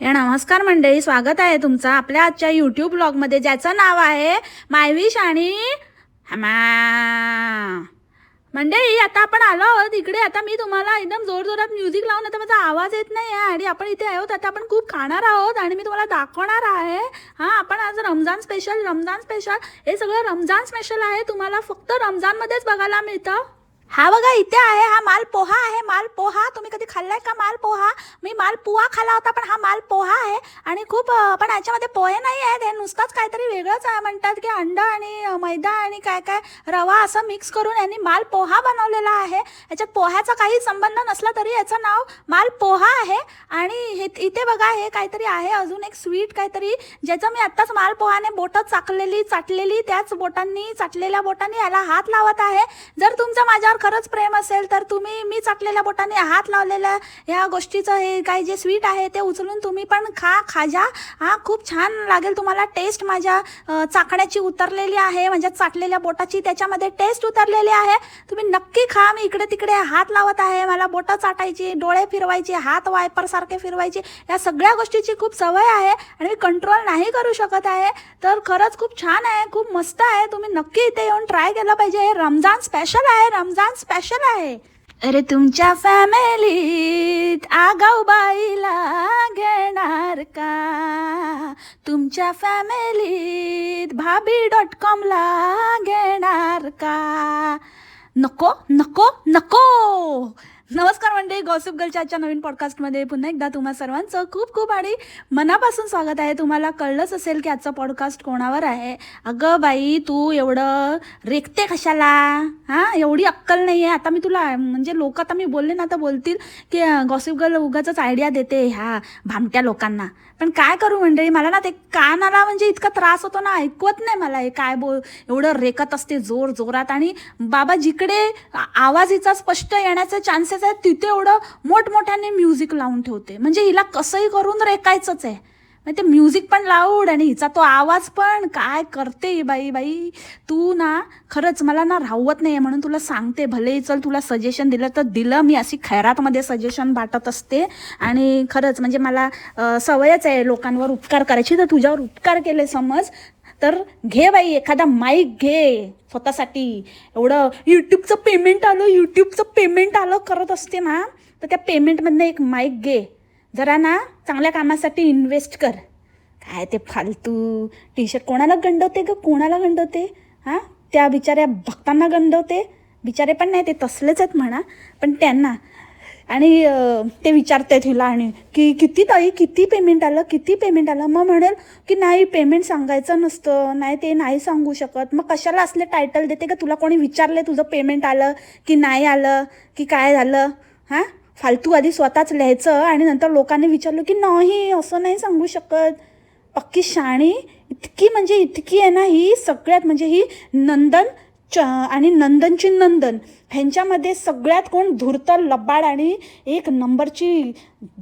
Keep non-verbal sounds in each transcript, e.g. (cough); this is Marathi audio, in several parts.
हे नमस्कार मंडळी स्वागत आहे तुमचं आपल्या आजच्या यूट्यूब ब्लॉगमध्ये ज्याचं नाव आहे मायविश आणि हमा. मंडळी आता आपण आलो आहोत इकडे. आता मी तुम्हाला एकदम जोरजोरात म्युझिक लावून आता माझा आवाज येत नाही आहे आणि आपण इथे आहोत. आता आपण खूप खाणार आहोत आणि मी तुम्हाला दाखवणार आहे. हां आपण आज रमजान स्पेशल रमजान स्पेशल हे सगळं रमजान स्पेशल आहे. तुम्हाला फक्त रमजानमध्येच बघायला मिळतं. हा बघा इथे आहे हा माल पोहा आहे माल पोहा. तुम्ही कधी खाल्लाय का माल पोहा? मी माल पोहा खाला होता पण हा माल पोहा आहे. आणि खूप पण याच्यामध्ये पोहे नाही आहेत. हे नुसतंच काहीतरी वेगळंच आहे म्हणतात की अंड आणि मैदा आणि काय काय रवा असं मिक्स करून यांनी माल पोहा बनवलेला आहे. याच्यात पोह्याचा काही संबंध नसला तरी याचं नाव माल पोहा आहे. आणि हे इथे बघा हे काहीतरी आहे अजून एक स्वीट काहीतरी ज्याचं मी आत्ताच माल पोहाने बोटं चाकलेली चाटलेली त्याच बोटांनी चाटलेल्या बोटांनी याला हात लावत आहे. जर तुमचं माझ्यावर खरंच प्रेम असेल तर तुम्ही मी चाटलेल्या बोटाने हात लावलेल्या ह्या गोष्टीचं हे काही जे स्वीट आहे ते उचलून तुम्ही पण खा खाजा. हा खूप छान लागेल तुम्हाला टेस्ट माझ्या चाकण्याची उतरलेली आहे म्हणजे चाटलेल्या बोटाची त्याच्यामध्ये टेस्ट उतरलेली आहे. तुम्ही नक्की खा मी इकडे तिकडे हात लावत आहे. मला बोटं चाटायची डोळे फिरवायचे हात वायपरसारखे फिरवायचे या सगळ्या गोष्टीची खूप सवय आहे आणि मी कंट्रोल नाही करू शकत आहे. तर खरंच खूप छान आहे खूप मस्त आहे. तुम्ही नक्की इथे येऊन ट्राय केलं पाहिजे. हे रमजान स्पेशल आहे. रमजान स्पेशल आहे. अरे तुमच्या फॅमिलीत आगाऊ बाईला घेणार का? तुमच्या फॅमिलीत भाभी डॉट कॉमला घेणार का? नको नको नको. नमस्कार मंडळी गॉसिप गर्लच्या आजच्या नवीन पॉडकास्टमध्ये पुन्हा एकदा तुम्हा सर्वांचं खूप खूप आणि मनापासून स्वागत आहे. तुम्हाला कळलंच असेल की आजचा पॉडकास्ट कोणावर आहे. अगं बाई तू एवढं रेखते कशाला? हां एवढी अक्कल नाही आहे आता मी तुला म्हणजे लोक आता मी बोलले ना आता बोलतील की गॉसिप गर्ल उगाच आयडिया देते ह्या भामट्या लोकांना. पण काय करू मंडळी मला ना ते कानाला म्हणजे इतका त्रास होतो ना ऐकवत नाही मला हे काय बोल एवढं रेकत असते जोर जोरात आणि बाबा जिकडे आ- आवाज हिचा स्पष्ट येण्याचे चान्सेस आहेत तिथे एवढं मोठमोठ्याने म्युझिक लावून ठेवते. म्हणजे हिला कसंही करून रेकायचंच आहे. मग ते म्युझिक पण लाऊड आणि हिचा तो आवाज पण काय करते बाई बाई? तू ना खरंच मला ना राहवत नाही म्हणून तुला सांगते. भले चल तुला सजेशन दिलं तर दिलं. मी अशी खैरातमध्ये सजेशन वाटत असते. आणि खरंच म्हणजे मला सवयच आहे लोकांवर उपकार करायची. तर तुझ्यावर उपकार केले समज. तर घे बाई एखादा माईक घे. स्वतःसाठी. एवढं यूट्यूबचं पेमेंट आलं यूट्यूबचं पेमेंट आलं करत असते ना तर त्या पेमेंटमधनं एक माईक घे. जरा ना चांगल्या कामासाठी इन्व्हेस्ट कर. काय ते फालतू. टी शर्ट कोणाला गंडवते ग? कोणाला गंडवते? हां? त्या बिचाऱ्या भक्तांना गंडवते. बिचारे पण नाही ते तसलेच आहेत म्हणा. पण त्यांना. आणि ते ते आहेत हिला आणि की किती ताई किती पेमेंट आलं किती पेमेंट आलं? मग म्हणेल की नाही पेमेंट सांगायचं नसतं नाही ते नाही सांगू शकत. मग कशाला असले टायटल देते का? तुला कोणी विचारले तुझं पेमेंट आलं की नाही आलं की काय झालं? हां? फालतू आधी स्वतःच लिहायचं आणि नंतर लोकांनी विचारलं की नाही असं नाही सांगू शकत. पक्की शाणी इतकी म्हणजे इतकी आहे ना ही सगळ्यात म्हणजे ही नंदन च आणि नंदनची नंदन. ह्यांच्यामध्ये सगळ्यात कोण धूर्त लबाड आणि एक नंबरची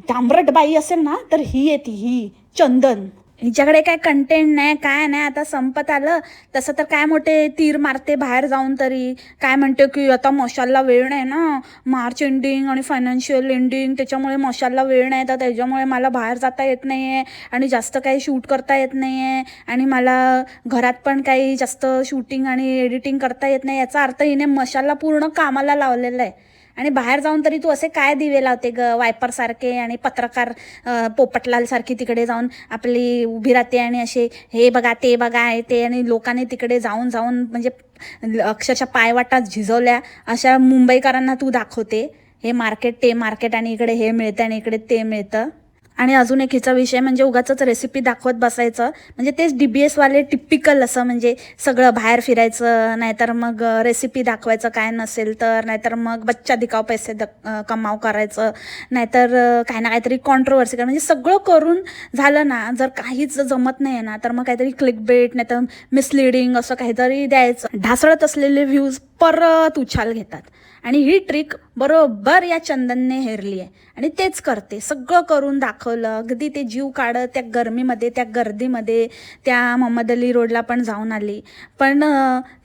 डांबरट बाई असेल ना तर ही येते ही चंदन. हिच्याकडे काय कंटेंट नाही काय नाही आता संपत आलं. तसं तर काय मोठे तीर मारते बाहेर जाऊन तरी. काय म्हणते की आता मशालला वेळ नाही ना. मार्च एंडिंग आणि फायनान्शियल एंडिंग त्याच्यामुळे मशालला वेळ नाही. तर त्याच्यामुळे मला बाहेर जाता येत नाही आहे आणि जास्त काही शूट करता येत नाही आहे आणि मला घरात पण काही जास्त शूटिंग आणि एडिटिंग करता येत नाही. याचा अर्थ हिने मशालला पूर्ण कामाला लावलेला आहे. आणि बाहेर जाऊन तरी तू असे काय दिवे लावते ग? वायपरसारखे आणि पत्रकार पोपटलालसारखी तिकडे जाऊन आपली उभी राहते आणि असे हे बघा ते बघा आहे ते. आणि लोकांनी तिकडे जाऊन जाऊन म्हणजे अक्षरशः पायवाटा झिजवल्या. अशा मुंबईकरांना तू दाखवते. हे मार्केट ते मार्केट आणि इकडे हे मिळतं आणि इकडे ते मिळतं. आणि अजून एक हिचा विषय म्हणजे उगाचंच रेसिपी दाखवत बसायचं. म्हणजे तेच डी बी एसवाले टिपिकल असं म्हणजे सगळं बाहेर फिरायचं नाहीतर मग रेसिपी दाखवायचं काय नसेल तर नाहीतर मग बच्चा दिकाव पैसे द कमाव करायचं नाहीतर काही काय ना काहीतरी कॉन्ट्रोवर्सी म्हणजे सगळं करून झालं ना जर काहीच जमत नाही ना तर मग काहीतरी क्लिक बेट नाहीतर मिसलिडिंग असं काहीतरी द्यायचं. ढासळत असलेले व्ह्यूज परत उछाल घेतात. आणि ही ट्रिक बरोबर या चंदनने हेरली आहे. आणि तेच करते. सगळं करून दाखवलं. अगदी ते जीव काढत त्या गरमीमध्ये त्या गर्दीमध्ये त्या मोहम्मद अली रोडला पण जाऊन आली. पण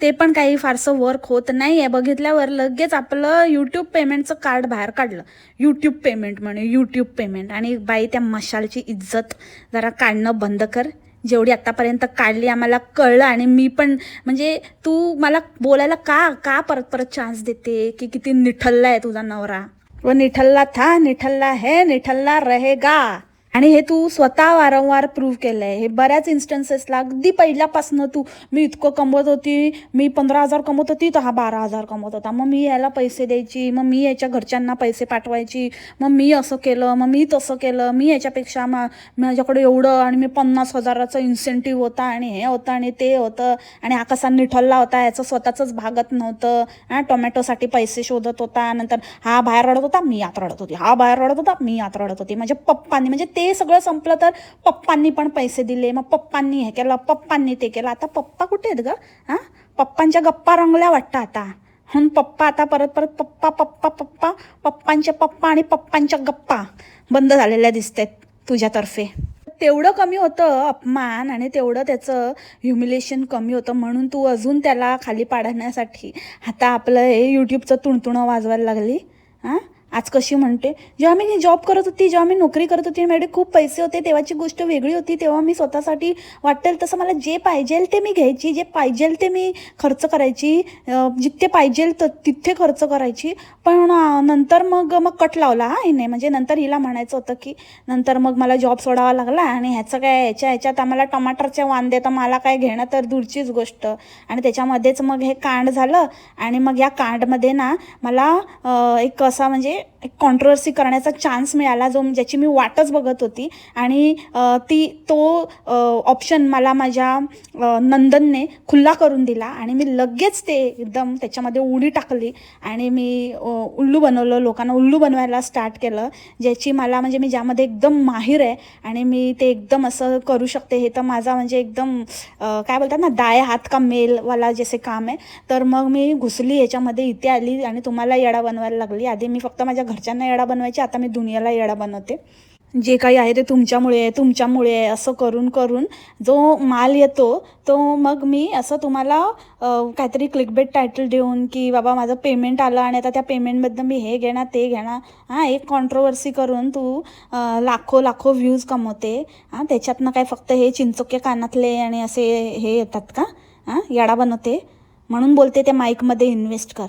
ते पण काही फारसं वर्क होत नाही आहे बघितल्यावर लगेच आपलं यूट्यूब पेमेंटचं कार्ड बाहेर काढलं. यूट्यूब पेमेंट म्हणे यूट्यूब पेमेंट आणि बाई त्या मशालची इज्जत जरा काढणं बंद कर. जेवढी आतापर्यंत काढली आम्हाला कळलं आणि मी पण म्हणजे तू मला बोलायला का का परत परत चान्स देते? की किती निठल्ला आहे तुझा नवरा? व निठल्ला था निठल्ला है निठल्ला रहेगा. आणि हे तू स्वतः वारंवार प्रूव्ह केलं आहे हे बऱ्याच इन्स्टन्सेसला अगदी पहिल्यापासनं तू मी इतकं कमवत होती मी पंधरा हजार कमवत होती तर हा बारा हजार कमवत होता. मग मी याला पैसे द्यायची मग मी याच्या घरच्यांना पैसे पाठवायची मग मी असं केलं मग मी तसं केलं मी याच्यापेक्षा मा माझ्याकडे एवढं आणि मी पन्नास हजाराचं इन्सेंटिव्ह होता आणि हे होतं आणि ते होतं आणि आकाशात निठल्ला होता याचं स्वतःचंच भागत नव्हतं. हा टोमॅटोसाठी पैसे शोधत होता नंतर हा बाहेर रडत होता मी आत रडत होती. हा बाहेर रडत होता मी आत रडत होती. माझ्या पप्पांनी म्हणजे ते ते सगळं संपलं तर पप्पांनी पण पैसे दिले. मग पप्पांनी हे केलं पप्पांनी ते केलं. आता पप्पा कुठे आहेत ग? हां? पप्पांच्या गप्पा रंगल्या वाटतं आता. म्हणून पप्पा आता परत परत पप्पा पप्पा पप्पा पप्पांच्या पप्पा आणि पप्पांच्या गप्पा बंद झालेल्या दिसत आहेत तुझ्यातर्फे. तेवढं कमी होतं अपमान आणि तेवढं त्याचं ह्युमिलेशन कमी होतं म्हणून तू अजून त्याला खाली पाडण्यासाठी आता आपलं हे यूट्यूबचं तुणतुणं वाजवायला लागली. हां? आज कशी म्हणते जेव्हा मी जॉब करत होती जेव्हा मी नोकरी करत होती माझ्याकडे खूप पैसे होते तेव्हाची गोष्ट वेगळी होती तेव्हा मी स्वतःसाठी वाटेल तसं मला जे पाहिजे ते मी घ्यायची जे पाहिजे ते मी खर्च करायची जिथे पाहिजे तर तिथे खर्च करायची. पण नंतर मग मग कट लावला हा हिने. म्हणजे नंतर हिला म्हणायचं होतं की नंतर मग मला जॉब सोडावा लागला आणि ह्याचं काय ह्याच्या ह्याच्यात आम्हाला टमाटरचे वांदे तर मला काय घेणं तर दूरचीच गोष्ट. आणि त्याच्यामध्येच मग हे कांड झालं आणि मग या कांडमध्ये ना मला एक असा म्हणजे it एक कॉन्ट्रोवर्सी करण्याचा चान्स मिळाला जो ज्याची मी वाटच बघत होती. आणि ती तो ऑप्शन मला माझ्या नंदनने खुल्ला करून दिला आणि मी लगेच ते एकदम त्याच्यामध्ये उडी टाकली आणि मी उल्लू बनवलं लोकांना उल्लू बनवायला स्टार्ट केलं ज्याची मला म्हणजे मी ज्यामध्ये एकदम माहीर आहे आणि मी ते एकदम असं करू शकते हे तर माझा म्हणजे एकदम काय बोलतात ना दाय हात का मेलवाला जसे काम आहे. तर मग मी घुसली याच्यामध्ये इथे आली आणि तुम्हाला येडा बनवायला लागली. आधी मी फक्त माझ्या घरच्यांना येडा बनवायची आता मी दुनियाला येडा बनवते. जे काही आहे ते तुमच्यामुळे आहे तुमच्यामुळे आहे असं करून करून जो माल येतो तो मग मी असं तुम्हाला काहीतरी क्लिकबेट टायटल देऊन की बाबा माझं पेमेंट आलं आणि आता त्या पेमेंटबद्दल मी हे घेणार ते घेणार. हां एक कॉन्ट्रोवर्सी करून तू लाखो लाखो व्ह्यूज कमवते. हां त्याच्यातनं काय फक्त हे चिंचोके कानातले आणि असे हे येतात का? हां याडा बनवते. म्हणून बोलते त्या माईकमध्ये इन्व्हेस्ट कर.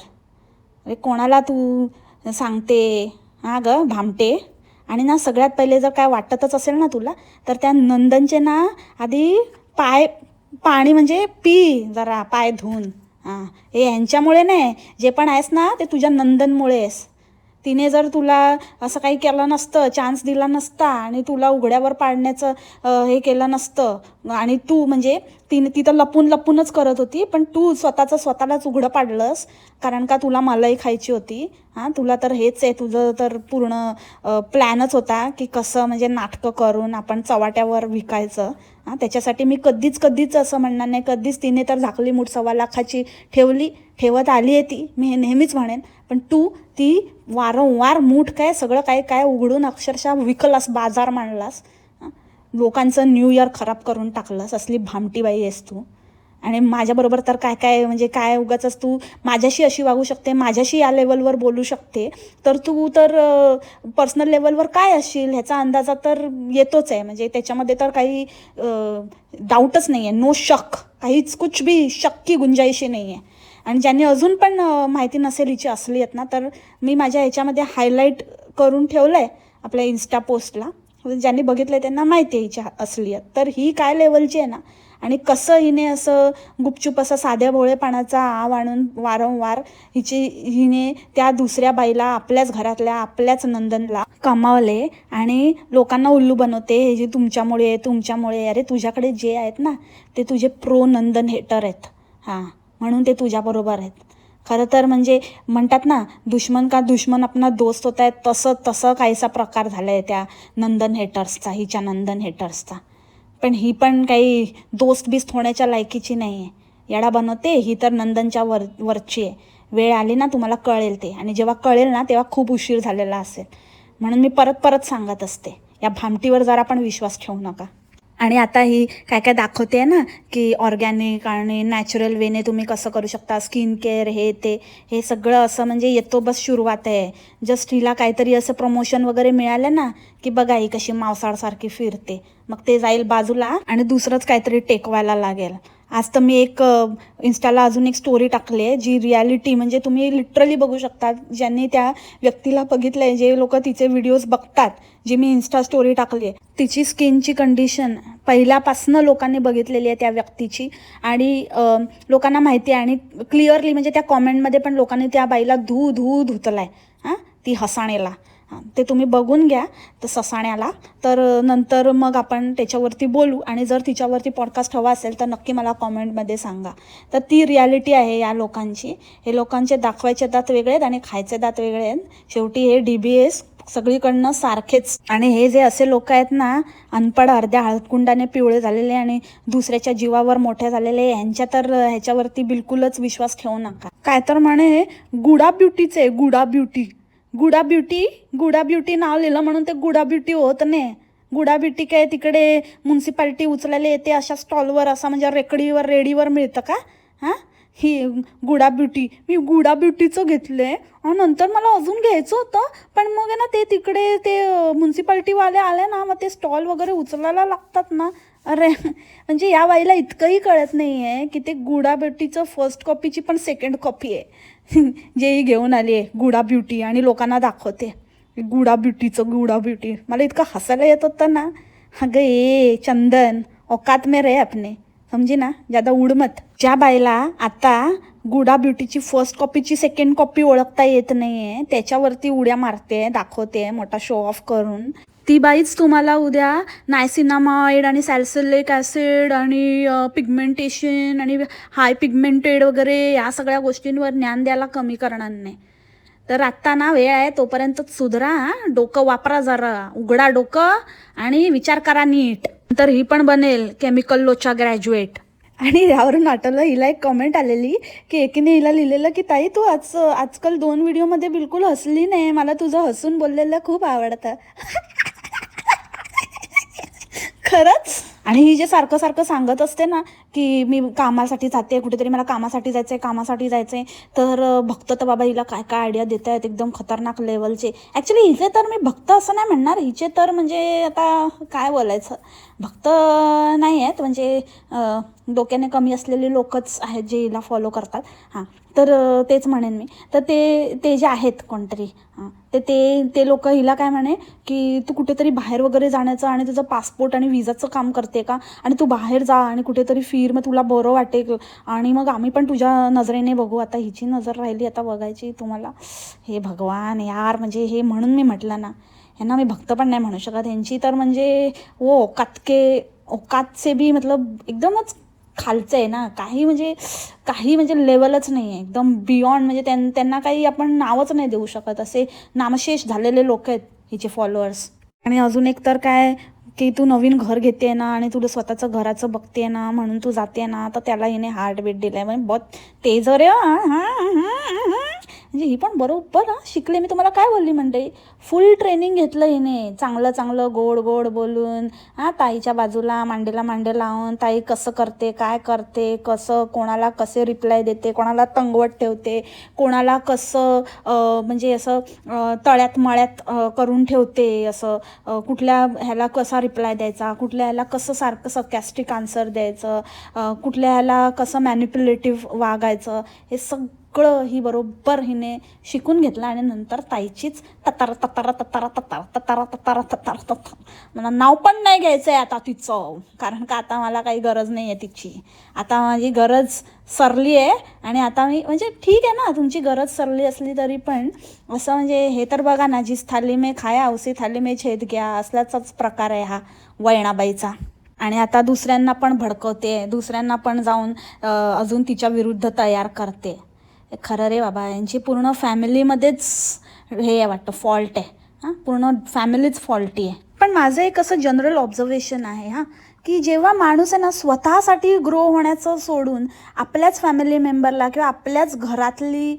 अरे कोणाला तू सांगते हां ग भामटे. आणि ना सगळ्यात पहिले जर काय वाटतच असेल ना तुला तर त्या नंदनचे ना आधी पाय पाणी म्हणजे पी जरा पाय धुवून हां हे यांच्यामुळे नाही जे पण आहेस ना ते तुझ्या नंदनमुळे आहेस तिने जर तुला असं काही केलं नसतं चान्स दिला नसता आणि तुला उघड्यावर पाडण्याचं हे केलं नसतं आणि तू म्हणजे तिने तिथं लपून लपूनच करत होती पण तू स्वतःचं स्वतःलाच उघडं पाडलंस कारण का तुला मलाही खायची होती. हां तुला तर हेच आहे तुझं तर पूर्ण प्लॅनच होता की कसं म्हणजे नाटकं करून आपण चवाट्यावर विकायचं. हां त्याच्यासाठी मी कधीच कधीच असं म्हणणार नाही कधीच तिने तर झाकली मूठ सव्वा लाखाची ठेवली ठेवत आली आहे ती मी हे नेहमीच म्हणेन पण तू ती वारंवार मूठ काय सगळं काय काय उघडून अक्षरशः विकलास बाजार मांडलास. लोकांचं न्यू इयर खराब करून टाकलंस असली भामटी बाई आहेस तू. आणि माझ्याबरोबर तर काय काय म्हणजे काय उगाच तू माझ्याशी अशी वागू शकते माझ्याशी या लेवलवर बोलू शकते. तर तू तर पर्सनल लेवलवर काय असशील? ह्याचा अंदाजा तर येतोच आहे. म्हणजे त्याच्यामध्ये तर काही डाऊटच नाही आहे नो शक काहीच कुछ बी शक की गुंजाईशी नाही आहे आणि ज्यांनी अजून पण माहिती नसेल हिची असली आहेत ना तर मी माझ्या ह्याच्यामध्ये हायलाईट करून ठेवलं आहे आपल्या इन्स्टा पोस्टला. ज्यांनी बघितलं त्यांना माहिती आहे हिची असली आहेत. तर ही काय लेवलची आहे ना? आणि कसं हिने असं गुपचूप असं साध्या भोळेपणाचा आव आणून वारंवार हिची हिने त्या दुसऱ्या बाईला आपल्याच घरातल्या आपल्याच नंदनला कमावले आणि लोकांना उल्लू बनवते हे जे तुमच्यामुळे तुमच्यामुळे अरे तुझ्याकडे जे आहेत ना ते तुझे प्रो नंदन हेटर आहेत. हां. म्हणून ते तुझ्याबरोबर आहेत. खरं तर म्हणजे म्हणतात ना दुश्मन का दुश्मन आपला दोस्त होत आहेत तसं तसं काहीसा प्रकार झाला आहे त्या नंदन हेटर्सचा हिच्या नंदन हेटर्सचा पण ही पण काही दोस्त बिस्त होण्याच्या लायकीची नाही आहे येडा बनवते ही तर नंदनच्या वर वरची आहे. वेळ आली ना तुम्हाला कळेल ते. आणि जेव्हा कळेल ना तेव्हा खूप उशीर झालेला असेल. म्हणून मी परत परत सांगत असते. या भामटीवर जरा पण विश्वास ठेवू नका. आणि आता ही काय काय दाखवते आहे ना की ऑर्गॅनिक आणि नॅचरल वेने तुम्ही कसं करू शकता स्किन केअर हे ते हे सगळं असं म्हणजे येतो बस सुरुवात आहे. जस्ट हिला काहीतरी असं प्रमोशन वगैरे मिळालं ना की बघा ही कशी मावसाळसारखी फिरते. मग ते जाईल बाजूला आणि दुसरंच काहीतरी टेकवायला लागेल. आज तर मी एक इंस्टाला इन्स्टाला अजून एक स्टोरी टाकली आहे जी रियालिटी म्हणजे तुम्ही लिटरली बघू शकता ज्यांनी त्या व्यक्तीला बघितलं आहे जे लोक तिचे व्हिडिओज बघतात जी मी इन्स्टा स्टोरी टाकली आहे. तिची स्किनची कंडिशन पहिल्यापासनं लोकांनी बघितलेली आहे त्या व्यक्तीची. आणि लोकांना माहिती आहे आणि क्लिअरली म्हणजे त्या कॉमेंटमध्ये पण लोकांनी त्या बाईला धू धू धुतलाय. हां? ती हसाणेला. ते तुम्ही बघून घ्या तर ससाण्याला. तर नंतर मग आपण त्याच्यावरती बोलू आणि जर तिच्यावरती पॉडकास्ट हवा असेल तर नक्की मला कॉमेंटमध्ये सांगा. तर ती रियालिटी आहे या लोकांची. हे लोकांचे दाखवायचे दात वेगळे आहेत आणि खायचे दात वेगळे आहेत. शेवटी हे डी बी एस सगळीकडनं सारखेच. आणि हे जे असे लोक आहेत ना अनपड अर्ध्या हळदकुंडाने पिवळे झालेले आणि दुसऱ्याच्या जीवावर मोठे झालेले यांच्या तर ह्याच्यावरती बिलकुलच विश्वास ठेवू नका. काय तर म्हणे गुडा ब्युटीचे गुडा ब्युटी. गुडा ब्युटी गुडा ब्युटी नाव लिहिलं म्हणून ते गुडा ब्युटी होत नाही. गुडा ब्युटी काय तिकडे म्युन्सिपाल्टी उचलायला येते अशा स्टॉलवर असा म्हणजे रेकडीवर रेडीवर मिळतं का? हां? ही गुडा ब्युटी. मी गुडा ब्युटीचं घेतलं आहे आणि नंतर मला अजून घ्यायचं होतं पण मग आहे ना ते तिकडे ते म्युन्सिपाल्टीवाले आले ना मग ते स्टॉल वगैरे उचलायला लागतात ना. अरे म्हणजे या बाईला इतकंही कळत नाही आहे की ते गुडा ब्युटीचं फर्स्ट कॉपीची पण सेकंड कॉपी आहे. (laughs) जेही घेऊन आली आहे गुडा ब्युटी आणि लोकांना दाखवते. गुडा ब्युटीचं गुडा ब्युटी. मला इतकं हसायला येत होतं ना. अगं ए चंदन औकात मे रे आपने समजी ना? ज्यादा उडमत. ज्या बायला आता गुडा ब्युटीची फर्स्ट कॉपीची सेकंड कॉपी ओळखता येत नाहीये त्याच्यावरती उड्या मारते दाखवते मोठा शो ऑफ करून. ती बाईच तुम्हाला उद्या नायसिनामाइड आणि सॅल्सिलिक ॲसिड आणि पिगमेंटेशन आणि हाय पिगमेंटेड वगैरे या सगळ्या गोष्टींवर ज्ञान द्यायला कमी करणार नाही. तर आत्ता ना वेळ आहे तोपर्यंत सुधरा डोकं वापरा जरा. उघडा डोकं आणि विचार करा नीट. तर ही पण बनेल केमिकल लोचा ग्रॅज्युएट. आणि यावरून आठवलं हिला एक कमेंट आलेली की एकीने हिला लिहिलेलं की ताई तू आज आजकाल दोन व्हिडिओमध्ये बिलकुल हसली नाही. मला तुझं हसून बोललेलं खूप आवडतं. (laughs) खरंच. आणि ही जे सारखं सारखं सांगत असते ना की मी कामासाठी जाते कुठेतरी मला कामासाठी जायचंय कामासाठी जायचंय. तर भक्त तर बाबा हिला काय काय आयडिया देत आहेत एकदम खतरनाक लेवलचे ॲक्च्युली हिचे तर मी भक्त असं नाही म्हणणार. हिचे तर म्हणजे आता काय बोलायचं? भक्त नाही आहेत. म्हणजे डोक्याने कमी असलेले लोकच आहेत जे हिला फॉलो करतात. हां. तर तेच म्हणेन मी. तर ते ते जे आहेत कोणतरी हां. तर ते ते लोक हिला काय म्हणे की तू कुठेतरी बाहेर वगैरे जाण्याचं आणि तुझं पासपोर्ट आणि विजाचं काम करते का? आणि तू बाहेर जा आणि कुठेतरी फी वीर मग तुला बरं वाटेल आणि मग आम्ही पण तुझ्या नजरेने बघू. आता हिची नजर राहिली आता बघायची तुम्हाला. हे भगवान यार म्हणजे हे म्हणून मी म्हटलं ना यांना मी भक्त पण नाही म्हणू शकत. यांची तर म्हणजे ओ कातके के बी मतलब एकदमच खालचं आहे ना. काही म्हणजे काही म्हणजे लेवलच नाही आहे एकदम बियॉन्ड म्हणजे त्यां त्यांना काही आपण नावच नाही देऊ शकत. असे नामशेष झालेले लोक आहेत हिचे फॉलोअर्स आणि अजून एक तर काय की तू नवीन घर घेते ना आणि तुला स्वतःचं घराचं बघते ना म्हणून तू जाते ना तर त्याला हिने हार्ट बीट दिलाय. म्हणजे बहुत तेज रे हां हो. हां. म्हणजे ही पण बरोबर हां शिकले. मी तुम्हाला काय बोलली म्हणते फुल ट्रेनिंग घेतलं हिने. चांगलं चांगलं गोड गोड बोलून. हां ताईच्या बाजूला मांडीला मांडे लावून ताई कसं करते? काय करते? कसं कोणाला कसे रिप्लाय देते? कोणाला तंगवत ठेवते? कोणाला कसं म्हणजे असं तळ्यात मळ्यात करून ठेवते? असं कुठल्या ह्याला कसा रिप्लाय द्यायचा? कुठल्या ह्याला कसं सारखं सकॅस्टिक आन्सर द्यायचं? कुठल्या ह्याला कसं मॅन्युप्युलेटिव्ह वागायचं? हे सगळं ही बरोबर हिने शिकून घेतलं आणि नंतर ताईचीच ततारा ततारा ततारा ततारा ततारा ततारा ततारा ततारा. मला नाव पण नाही घ्यायचं आहे आता तिचं कारण का आता मला काही गरज नाही आहे तिची. आता माझी गरज सरली आहे आणि आता मी म्हणजे ठीक आहे ना तुमची गरज सरली असली तरी पण असं म्हणजे हे तर बघा ना जीस थाली में खाया उसी थाली में छेद घ्या असल्याचाच प्रकार आहे हा वैणाबाईचा. आणि आता दुसऱ्यांना पण भडकवते दुसऱ्यांना पण जाऊन अजून तिच्या विरुद्ध तयार करते. खरं रे बाबा यांची पूर्ण फॅमिलीमध्येच हे आहे वाटतं फॉल्ट आहे. हां पूर्ण फॅमिलीच फॉल्टी आहे. पण माझं एक असं जनरल ऑब्झर्वेशन आहे हां की जेव्हा माणूस आहे ना स्वतःसाठी ग्रो होण्याचं सोडून आपल्याच फॅमिली मेंबरला किंवा आपल्याच घरातली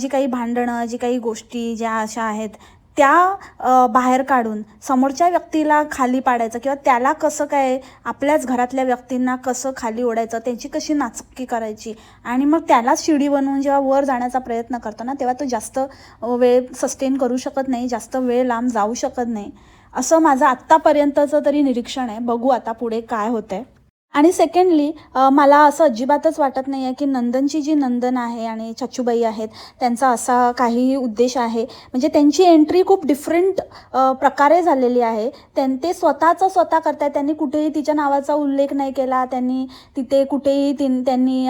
जी काही भांडणं जी काही गोष्टी ज्या अशा आहेत त्या बाहेर काढून समोरच्या व्यक्तीला खाली पाडायचं किंवा त्याला कसं काय आपल्याच घरातल्या व्यक्तींना कसं खाली ओढायचं त्यांची कशी नाचक्की करायची आणि मग त्यालाच शिडी बनवून जेव्हा वर जाण्याचा प्रयत्न करतो ना तेव्हा तो जास्त वेळ सस्टेन करू शकत नाही जास्त वेळ लांब जाऊ शकत नाही. असं माझं आत्तापर्यंतचं तरी निरीक्षण आहे. बघू आता पुढे काय होतं आहे आणि सेकंडली मला असं अजिबातच वाटत नाही आहे की नंदनची जी नंदन आहे आणि चच्चूबाई आहेत त्यांचा असा काही उद्देश आहे. म्हणजे त्यांची एंट्री खूप डिफरंट प्रकारे झालेली आहे. त्यां ते स्वतःचं स्वतः करतायत. त्यांनी कुठेही तिच्या नावाचा उल्लेख नाही केला. त्यांनी तिथे कुठेही ति त्यांनी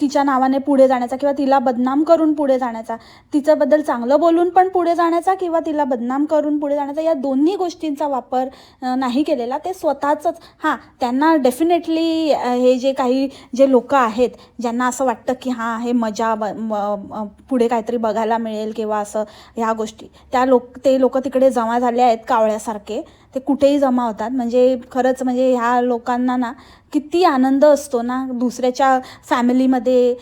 तिच्या नावाने पुढे जाण्याचा किंवा तिला बदनाम करून पुढे जाण्याचा तिच्याबद्दल चांगलं बोलून पण पुढे जाण्याचा किंवा तिला बदनाम करून पुढे जाण्याचा या दोन्ही गोष्टींचा वापर नाही केलेला. ते स्वतःचंच. हां त्यांना डेफिनेटली हे जे काही जे लोक आहेत ज्यांना असं वाटतं की हां हे मजा ब म- पुढे काहीतरी बघायला मिळेल किंवा असं ह्या गोष्टी. त्या लोक ते लोक तिकडे जमा झाले आहेत कावळ्यासारखे. ते कुठेही जमा होतात. म्हणजे खरंच म्हणजे ह्या लोकांना ना किती आनंद असतो ना दुसऱ्याच्या फॅमिलीमध्ये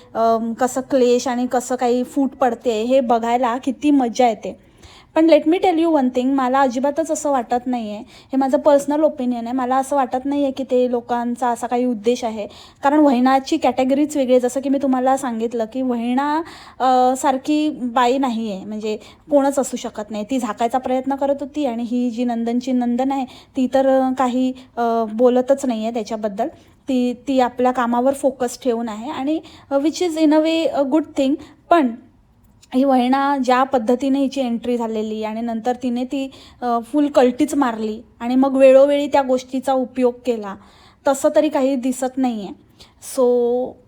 कसं क्लेश आणि कसं काही फूट पडते हे बघायला किती मजा येते. पण let me tell you one thing मला अजिबातच असं वाटत नाही आहे हे माझं पर्सनल ओपिनियन आहे. मला असं वाटत नाही आहे की ते लोकांचा असा काही उद्देश आहे. कारण वहिनाची कॅटेगरीच वेगळी आहे जसं की मी तुम्हाला सांगितलं की वहिना सारखी बाई नाही आहे म्हणजे कोणच असू शकत नाही. ती झाकायचा प्रयत्न करत होती आणि ही जी नंदनची नंदन आहे ती तर काही बोलतच नाही आहे त्याच्याबद्दल. ती ती आपल्या कामावर फोकस ठेवून आहे आणि which is in a way a good thing पण ही वहिना ज्या पद्धतीने हिची एंट्री झालेली आणि नंतर तिने ती फुल कल्टीच मारली आणि मग वेळोवेळी त्या गोष्टीचा उपयोग केला तसं तरी काही दिसत नाही आहे सो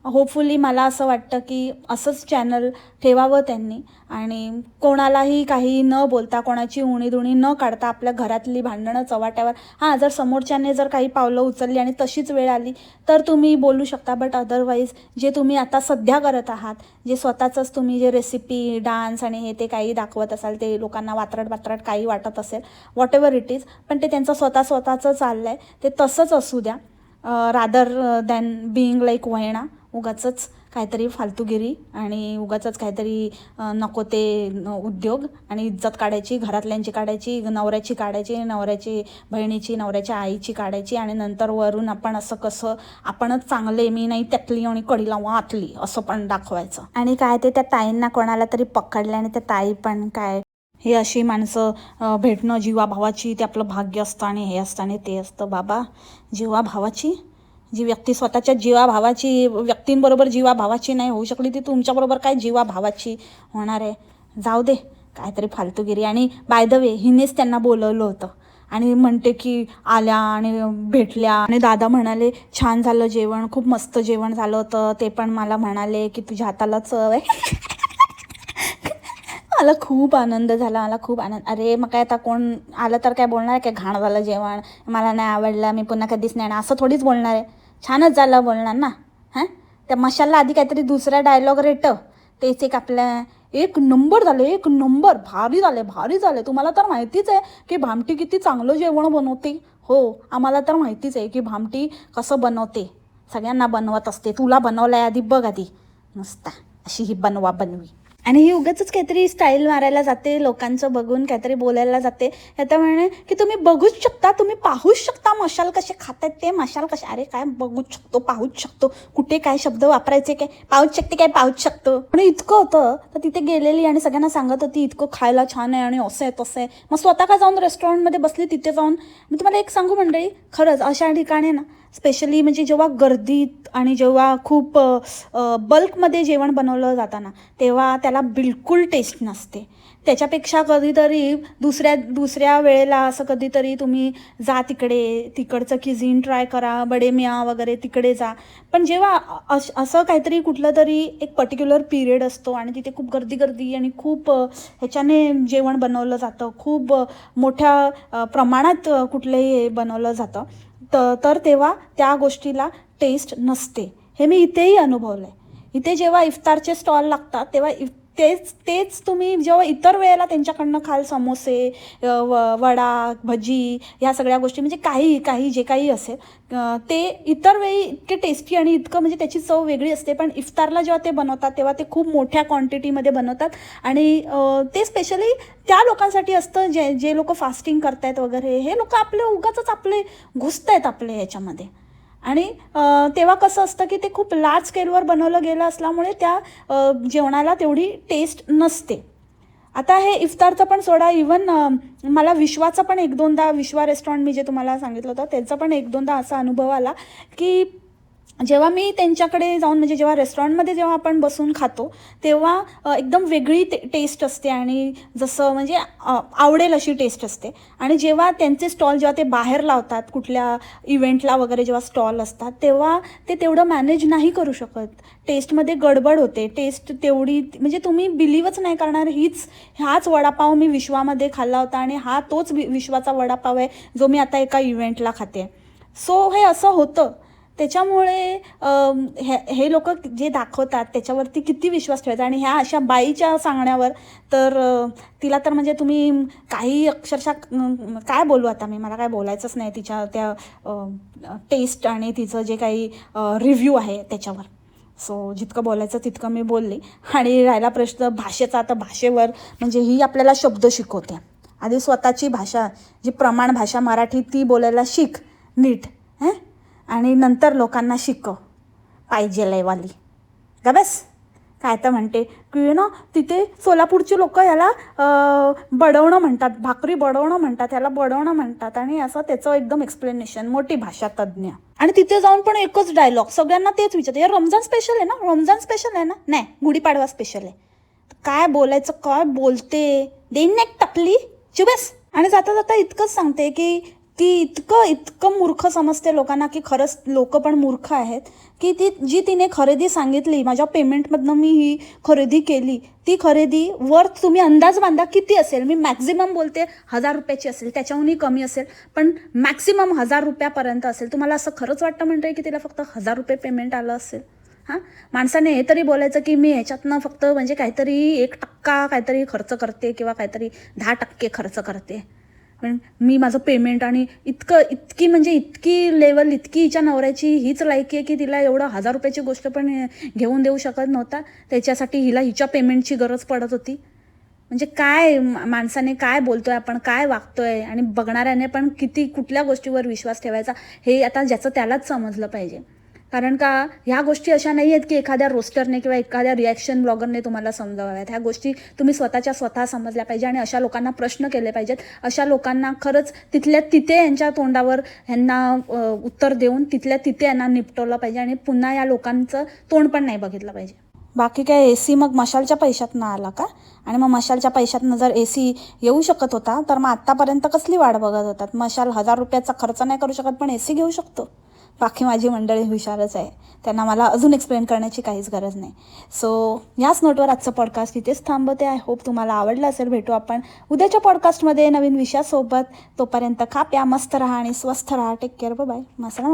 होपफुली मला असं वाटतं की असंच चॅनल ठेवावं त्यांनी. आणि कोणालाही काही न बोलता कोणाची उणीधुणी न काढता आपल्या घरातली भांडणं चव्हाट्यावर हां जर समोरच्याने जर काही पावलं उचलली आणि तशीच वेळ आली तर तुम्ही बोलू शकता. बट अदरवाईज जे तुम्ही आता सध्या करत आहात जे स्वतःचंच तुम्ही जे रेसिपी डान्स आणि हे ते काही दाखवत असाल ते लोकांना वात्रट वात्रट काही वाटत असेल वॉट एव्हर इट इज पण ते त्यांचं स्वतः स्वतःचं चाललं आहे ते तसंच असू द्या. रादर दॅन बिईंग लाईक वहिणा उगाचंच काहीतरी फालतूगिरी आणि उगाचंच काहीतरी नको ते उद्योग आणि इज्जत काढायची घरातल्यांची काढायची नवऱ्याची काढायची नवऱ्याची बहिणीची नवऱ्याच्या आईची काढायची आणि नंतर वरून आपण असं कसं आपणच चांगले मी नाही त्यातली आणि कडी लावून आतली असं पण दाखवायचं. आणि काय ते त्या ताईंना कोणाला तरी पकडलं आणि त्या ताई पण काय हे अशी माणसं भेटणं भेटणं जीवाभावाची ते आपलं भाग्य असतं आणि हे असतं आणि ते असतं. बाबा जीवाभावाची जी व्यक्ती स्वतःच्या जीवाभावाची व्यक्तींबरोबर जीवाभावाची नाही होऊ शकली ती तुमच्याबरोबर काय जीवाभावाची होणार आहे? जाऊ दे काहीतरी फालतूगिरी. आणि बाय द वे हिनेच त्यांना बोलवलं होतं. आणि म्हणते की आल्या आणि भेटल्या. आणि दादा म्हणाले छान झालं जेवण खूप मस्त जेवण झालं होतं. ते पण मला म्हणाले की तुझ्या हाताला चव आहे. (laughs) मला खूप आनंद झाला मला खूप आनंद अरे मग काय आता कोण आलं तर काय बोलणार आहे? काय घाण झालं जेवण मला नाही आवडलं मी पुन्हा कधीच नाही असं थोडीच बोलणार आहे. छानच झालं बोलणार ना? हां? त्या मशाला आधी काहीतरी दुसरा डायलॉग रेटव तेच एक आपल्या एक नंबर झाले एक नंबर भारी झाले भारी झाले. तुम्हाला तर माहितीच आहे की भामटी किती चांगलं जेवण बनवते. हो आम्हाला तर माहितीच आहे की भामटी कसं बनवते. सगळ्यांना बनवत असते. तुला बनवलं आहे आधी बघ आधी. नुसता अशी ही बनवा बनवी. आणि ही उगाच काहीतरी स्टाईल मारायला जाते लोकांचं बघून काहीतरी बोलायला जाते. आता म्हणे की तुम्ही बघूच शकता तुम्ही पाहूच शकता मशाल कसे खातात ते मशाल कसे अरे काय बघूच शकतो पाहूच शकतो. कुठे काय शब्द वापरायचे काय? पाहूच शकते काय? पाहूच शकतो. आणि इतकं होतं तर तिथे गेलेली आणि सगळ्यांना सांगत होती इतकं खायला छान आहे आणि असं आहे तसं आहे. मग स्वतः का जाऊन रेस्टॉरंटमध्ये बसली तिथे जाऊन मी तुम्हाला एक सांगू मंडळी खरंच अशा ठिकाणी ना स्पेशली म्हणजे जेव्हा गर्दीत आणि जेव्हा खूप बल्कमध्ये जेवण बनवलं जातं ना तेव्हा त्याला बिलकुल टेस्ट नसते. त्याच्यापेक्षा कधीतरी दुसऱ्या दुसऱ्या वेळेला असं कधीतरी तुम्ही जा तिकडे तिकडचं किझिन ट्राय करा बडे मिया वगैरे तिकडे जा. पण जेव्हा अश असं काहीतरी कुठलं तरी एक पर्टिक्युलर पिरियड असतो आणि तिथे खूप गर्दी गर्दी आणि खूप ह्याच्याने जेवण बनवलं जातं खूप मोठ्या प्रमाणात कुठलंही हे बनवलं जातं त तर तेव्हा त्या गोष्टीला टेस्ट नसते. हे मी इथेही अनुभवलं आहे इथे जेव्हा इफ्तारचे स्टॉल लागतात तेव्हा इफ तेच तेच तुम्ही जेव्हा इतर वेळेला त्यांच्याकडनं खाल समोसे व वडा भजी ह्या सगळ्या गोष्टी म्हणजे काही काही जे काही असेल ते इतर वेळी इतके टेस्टी आणि इतकं म्हणजे त्याची चव वेगळी असते. पण इफ्तारला जेव्हा ते बनवतात तेव्हा ते खूप मोठ्या क्वांटिटीमध्ये बनवतात. आणि ते स्पेशली त्या लोकांसाठी असतं जे जे लोक फास्टिंग करतायत वगैरे हे लोक आपले उगाच आपले घुसत आहेत आपले याच्यामध्ये आणि तेव्हा कसं असतं की ते खूप लार्ज स्केलवर बनवलं गेलं असल्यामुळे त्या जेवणाला तेवढी टेस्ट नसते. आता हे इफ्तारचं पण सोडा इवन मला विश्वाचं पण एक दोनदा विश्वा रेस्टॉरंट मी जे तुम्हाला सांगितलं होतं त्याचा पण एक दोनदा असा अनुभव आला की जेव्हा मी त्यांच्याकडे जाऊन म्हणजे जेव्हा रेस्टॉरंटमध्ये जेव्हा आपण बसून खातो तेव्हा एकदम वेगळी ते टेस्ट असते आणि जसं म्हणजे आवडेल अशी टेस्ट असते. आणि जेव्हा त्यांचे स्टॉल जेव्हा ते बाहेर लावतात कुठल्या इव्हेंटला वगैरे जेव्हा स्टॉल असतात तेव्हा ते तेवढं मॅनेज नाही करू शकत. टेस्टमध्ये गडबड होते. टेस्ट तेवढी म्हणजे तुम्ही बिलीवच नाही करणार. हीच हाच वडापाव मी विश्वामध्ये खाल्ला होता आणि हा तोच वि विश्वाचा वडापाव आहे जो मी आता एका इव्हेंटला खाते. सो हे असं होतं. त्याच्यामुळे हे हे लोक जे दाखवतात त्याच्यावरती किती विश्वास ठेवायचा? आणि ह्या अशा बाईच्या सांगण्यावर तर तिला तर म्हणजे तुम्ही काही अक्षरशः काय बोलू आता मी? मला काय बोलायचंच नाही तिच्या त्या टेस्ट आणि तिचं जे काही रिव्ह्यू आहे त्याच्यावर. सो जितकं बोलायचं तितकं मी बोलले. आणि राहिला प्रश्न भाषेचा. आता भाषेवर म्हणजे ही आपल्याला शब्द शिकवते. आधी स्वतःची भाषा जी प्रमाण भाषा मराठी ती बोलायला शिक नीट हं? आणि नंतर लोकांना शिकव. पाहिजे लयवाली. का बस? काय तर म्हणते. की ना तिथे सोलापूरची लोक याला बडवणं म्हणतात. भाकरी बडवणं म्हणतात. याला बडवणं म्हणतात. आणि असं त्याचं एकदम एक्सप्लेनेशन मोठी भाषा तज्ज्ञ. आणि तिथे जाऊन पण एकच डायलॉग सगळ्यांना तेच विचारते. यार रमजान स्पेशल आहे ना? रमजान स्पेशल आहे ना? नाही. गुढीपाडवा स्पेशल आहे. काय बोलायचं? काय बोलते? देईन एक टकली चुबस आणि जाता जाता इतकंच सांगते की ती इतकं इतकं मूर्ख समजते लोकांना की खरंच लोक पण मूर्ख आहेत की ती जी तिने खरेदी सांगितली माझ्या पेमेंटमधनं मी ही खरेदी केली ती खरेदी वर तुम्ही अंदाज बांधा किती असेल? मी मॅक्झिमम बोलते हजार रुपयाची असेल त्याच्याहूनही कमी असेल पण मॅक्सिमम हजार रुपयापर्यंत असेल. तुम्हाला असं खरंच वाटतं म्हणतंय की तिला फक्त हजार रुपये पेमेंट आलं असेल? हां? माणसाने हे तरी बोलायचं की मी ह्याच्यातनं फक्त म्हणजे काहीतरी एक टक्का काहीतरी खर्च करते किंवा काहीतरी दहा टक्के खर्च करते. पण मी माझं पेमेंट आणि इतकं इतकी म्हणजे इतकी लेवल इतकी हिच्या नवऱ्याची हीच लायकी आहे की तिला एवढं हजार रुपयाची गोष्ट पण घेऊन देऊ शकत नव्हता. त्याच्यासाठी हिला हिच्या पेमेंटची गरज पडत होती. म्हणजे काय मा- माणसाने काय बोलतोय आपण काय वागतोय आणि बघणाऱ्याने पण किती कुठल्या गोष्टीवर विश्वास ठेवायचा हे आता ज्याचं त्यालाच समजलं पाहिजे. कारण का ह्या गोष्टी अशा नाही आहेत की एखाद्या रोस्टरने किंवा एखाद्या रिॲक्शन ब्लॉगरने तुम्हाला समजाव्यात ह्या गोष्टी तुम्ही स्वतःच्या स्वतः समजल्या पाहिजे आणि अशा लोकांना प्रश्न केले पाहिजेत. अशा लोकांना खरंच तिथल्या तिथे यांच्या तोंडावर ह्यांना उत्तर देऊन तिथल्या तिथे यांना निपटवलं पाहिजे आणि पुन्हा या लोकांचं तोंड पण नाही बघितलं पाहिजे. बाकी काय ए सी मग मशालच्या पैशातनं आला का? आणि मग मशालच्या पैशातनं जर ए सी येऊ शकत होता तर मग आत्तापर्यंत कसली वाट बघत होतात? मशाल हजार रुपयाचा खर्च नाही करू शकत पण ए सी घेऊ शकतो. बाकी माझी मंडळी हुशारच आहे. त्यांना मला अजून एक्सप्लेन करण्याची काहीच गरज नाही. सो याच नोटवर आजचं पॉडकास्ट इथेच थांबवते. आय होप तुम्हाला आवडलं असेल. भेटू आपण उद्याच्या पॉडकास्टमध्ये नवीन विषयासोबत. तोपर्यंत खा प्या मस्त राहा आणि स्वस्थ राहा. टेक केअर बाय मसला